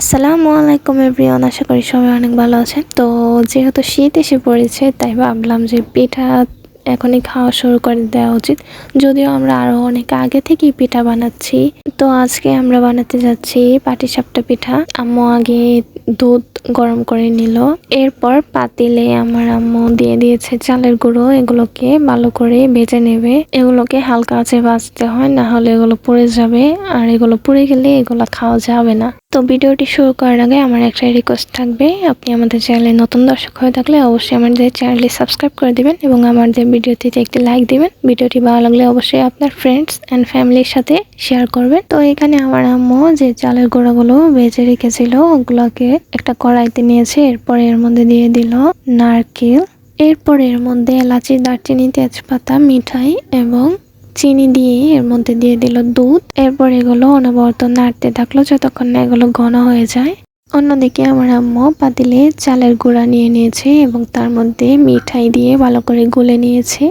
আসসালামু আলাইকুম এভরিওয়ান, আশা করি সবাই অনেক ভালো আছেন। তো যেহেতু শীত এসে পড়েছে, তাই ভাবলাম যে পিঠা এখনই খাওয়া শুরু করে দেওয়া উচিত। যদিও আমরা আরও অনেক আগে থেকেই পিঠা বানাচ্ছি। তো আজকে আমরা বানাতে যাচ্ছি পাটিসাপটা পিঠা। আম্মু আগে দুধ গরম করে নিল। এরপর পাতিলে আমার আম্মু দিয়ে দিয়েছে চালের গুঁড়ো। এগুলোকে ভালো করে ভেজে নেবে। এগুলোকে হালকা আছে ভাজতে হয়, না হলে এগুলো পুড়ে যাবে। আর এগুলো পুড়ে গেলে এগুলো খাওয়া যাবে না। তো ভিডিওটি শুরু করার আগে আমার একটা রিকোয়েস্ট থাকবে। আপনি আমাদের চ্যানেলে নতুন দর্শক হয়ে থাকলে অবশ্যই আমাদের চ্যানেলটি সাবস্ক্রাইব করে দিবেন এবং আমাদের ভিডিওটিতে একটি লাইক দিবেন, ভিডিওটি ভালো লাগলে অবশ্যই আপনার ফ্রেন্ডস অ্যান্ড ফ্যামিলির সাথে শেয়ার করবেন। তো এখানে আমার আম্মু যে চালের গুঁড়োগুলো ভেজে রেখেছিল, ওগুলোকে একটা কড়াইতে নিয়েছে, এরপর এর মধ্যে দিয়ে দিল নারকেল, এরপর এর মধ্যে এলাচি, দারচিনি, তেজপাতা, মিঠাই এবং চিনি দিয়ে এর মধ্যে দিয়ে দিল দুধ। এরপর এগুলো অনবরত নাড়তে থাকল যতক্ষণ না এগুলো ঘন হয়ে যায়। অন্যদিকে আমার আম্মু পাতিলে চালের গুঁড়া নিয়ে নিয়েছে এবং তার মধ্যে মিঠাই দিয়ে ভালো করে গুলে নিয়েছে।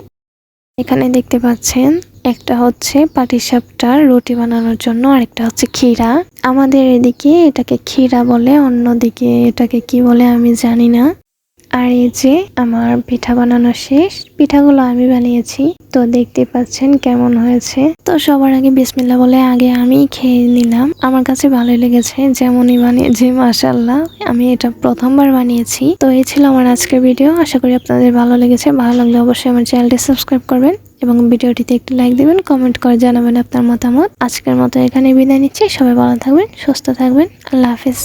এখানে দেখতে পাচ্ছেন একটা হচ্ছে পাটিসাপটার রুটি বানানোর জন্য, আরেকটা হচ্ছে ক্ষীরা। আমাদের এদিকে এটাকে ক্ষীরা বলে, অন্যদিকে এটাকে কি বলে আমি জানি না। আর এই যে আমার পিঠা বানানো শেষ, পিঠাগুলো আমি বানিয়েছি। তো দেখতে পাচ্ছেন কেমন হয়েছে। তো সবার আগে বিসমিল্লা বলে আগে আমি খেয়ে নিলাম। আমার কাছে ভালোই লেগেছে, যেমনই বানিয়েছি মাসাল্লাহ আমি এটা প্রথমবার বানিয়েছি। তো এই ছিল আমার আজকের ভিডিও। আশা করি আপনাদের ভালো লেগেছে। ভালো লাগলে অবশ্যই আমার চ্যানেলটি সাবস্ক্রাইব করবেন এবং ভিডিওটিতে একটি লাইক দিবেন, কমেন্ট করে জানাবেন আপনার মতামত। আজকের মতো এখানে বিদায় নিচ্ছি। সবাই ভালো থাকবেন, সুস্থ থাকবেন। আল্লাহ হাফিজ।